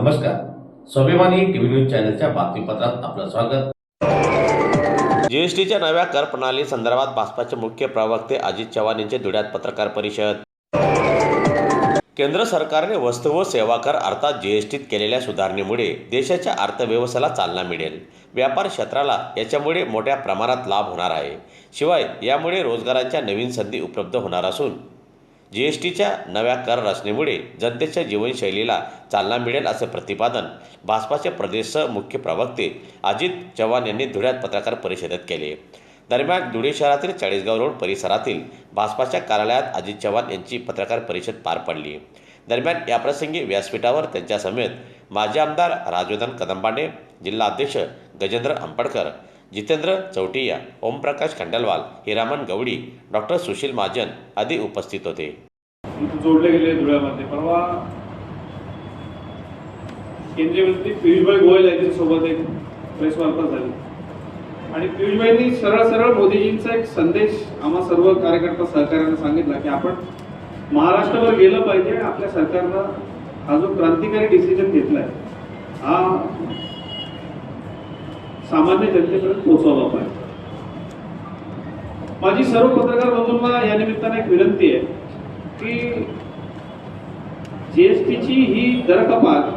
नमस्कार. स्वाभिमानी TV news चॅनलच्या बातमीपत्रात आपलं स्वागत. जीएसटीच्या नव्या कर प्रणाली संदर्भात भाजपाचे मुख्य प्रवक्ते अजित चव्हाण यांचे धुळ्यात पत्रकार परिषद. केंद्र सरकारने वस्तू व सेवा कर अर्थात जीएसटीत केलेल्या सुधारणेमुळे देशाच्या अर्थव्यवस्थेला चालना मिळेल. व्यापार क्षेत्राला याच्यामुळे मोठ्या प्रमाणात लाभ होणार आहे. शिवाय यामुळे रोजगारांच्या नवीन संधी उपलब्ध होणार असून जी एस टीच्या नव्या कर रचनेमुळे जनतेच्या जीवनशैलीला चालना मिळेल असं प्रतिपादन भाजपाचे प्रदेश मुख्य प्रवक्ते अजित चव्हाण यांनी धुळ्यात पत्रकार परिषदेत केले. दरम्यान धुळे शहरातील चाळीसगाव रोड परिसरातील भाजपाच्या कार्यालयात अजित चव्हाण यांची पत्रकार परिषद पार पडली. दरम्यान याप्रसंगी व्यासपीठावर त्यांच्यासमेत माजी आमदार राजवर्धन कदंबाडे जिल्हा अध्यक्ष गजेंद्र अंबडकर जितेंद्र चौटिया ओमप्रकाश खंडलवाल हिरामन गवडी डॉक्टर सुशील महाजन आदी उपस्थित होते. जोडले गेले धुळ्यामध्ये. परवा केंद्रीय मंत्री पियुषभाई गोयल यांच्यासोबत एक प्रेस वार्ता झाली. आणि पियुषभाईंनी सरळ सरळ मोदीजींचा एक संदेश आम्हा सर्व कार्यकर्ता सहकार्यानं सांगितला की आपण महाराष्ट्रावर गेलं पाहिजे. आपल्या सरकारनं हा जो क्रांतिकारी डिसिजन घेतलाय हा सामान्य जनतेपर्यंत पोहोचवला पाहिजे. माझी सर्व पत्रकार बंधूंना या निमित्ताने एक विनंती आहे की जीएसटीची ही दरकपात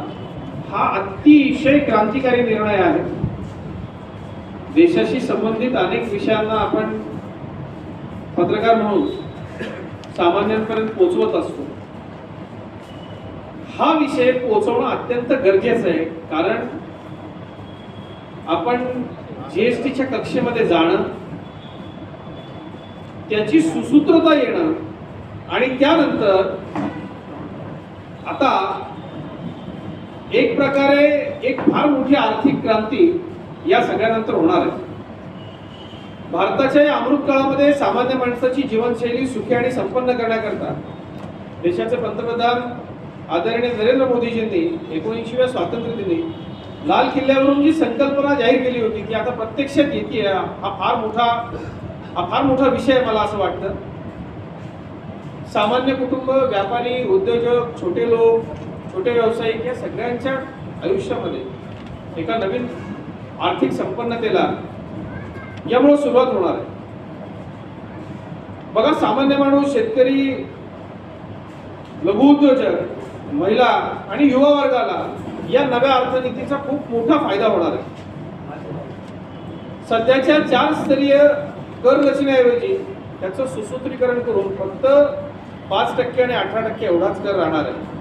हा अतिशय क्रांतिकारी निर्णय आहे. देशाशी संबंधित अनेक विषयांना आपण पत्रकार म्हणून सामान्यांपर्यंत पोहोचवत असतो. हा विषय पोहोचवणं अत्यंत गरजेचं आहे. कारण आपण जीएसटीच्या कक्षेमध्ये जाणं त्याची सुसूत्रता येणं आणि त्यानंतर आता एक प्रकारे एक फार मोठी आर्थिक क्रांती या सगळ्यानंतर होणार आहे. भारताच्या या अमृत काळामध्ये सामान्य माणसाची जीवनशैली सुखी आणि संपन्न करण्याकरता देशाचे पंतप्रधान आदरणीय नरेंद्र मोदीजींनी एकोणऐंशीव्या स्वातंत्र्य दिनी लाल किल्ल्यावरून जी संकल्पना जाहीर केली होती की आता प्रत्यक्षात येते. हा फार मोठा हा फार मोठा विषय मला असं वाटतं. सामान्य कुटुंब व्यापारी उद्योजक छोटे लोक छोटे व्यावसायिक या सगळ्यांच्या आयुष्यामध्ये एका नवीन आर्थिक संपन्नतेला यामुळे सुरुवात होणार आहे. बघा सामान्य माणूस शेतकरी लघु उद्योजक महिला आणि युवा वर्गाला या नव्या अर्थनीतीचा खूप मोठा फायदा होणार आहे. सध्याच्या चार स्तरीय कर रचनेऐवजी त्याचं सुसूत्रीकरण करून फक्त पाच टक्के आणि अठरा टक्के एवढाच कर राहणार आहे.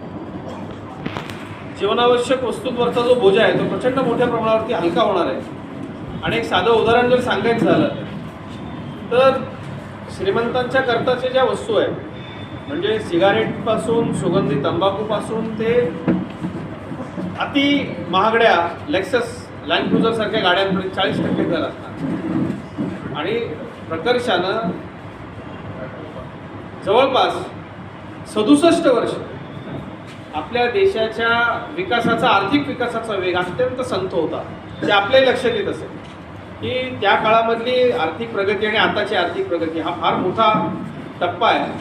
जीवनावश्यक वस्तूंवरचा जो बोजा आहे तो प्रचंड मोठ्या प्रमाणावरती हलका होणार आहे. आणि एक साधं उदाहरण जर सांगायचं झालं तर श्रीमंतांच्या करताच्या ज्या वस्तू आहेत म्हणजे सिगारेटपासून सुगंधी तंबाखूपासून ते अति महागड्या लेक्सस लँड क्रुझरसारख्या गाड्यांमध्ये चाळीस टक्के दर असतात. आणि प्रकर्षानं जवळपास सदुसष्ट वर्ष आपल्या देशाच्या विकासाचा आर्थिक विकासाचा वेग अत्यंत संत होता. ते आपल्याही लक्षात येत असेल की त्या काळामधली आर्थिक प्रगती आणि आताची आर्थिक प्रगती हा फार मोठा टप्पा आहे.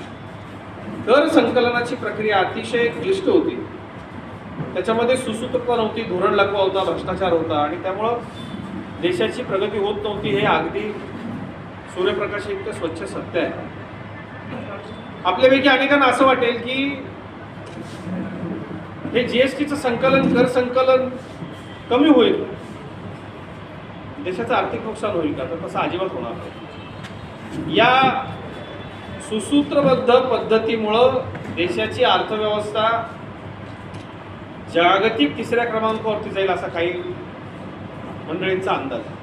कर संकलनाची प्रक्रिया अतिशय क्लिष्ट होती. त्याच्यामध्ये सुसूत्रता नव्हती धोरण लकवा होता भ्रष्टाचार होता आणि त्यामुळं देशाची प्रगती होत नव्हती हे अगदी सूर्यप्रकाश इतकं स्वच्छ सत्य आहे. आपल्यापैकी अनेकांना असं वाटेल की हे जीएसटीचं संकलन कर संकलन कमी होईल. देशाचं आर्थिक नुकसान होईल का? तर तसं अजिबात होणार नाही. या सुसूत्रबद्ध पद्धतीमुळं देशाची अर्थव्यवस्था जागतिक तिसऱ्या क्रमांकावरती जाईल असा काही मंडळींचा अंदाज. आहे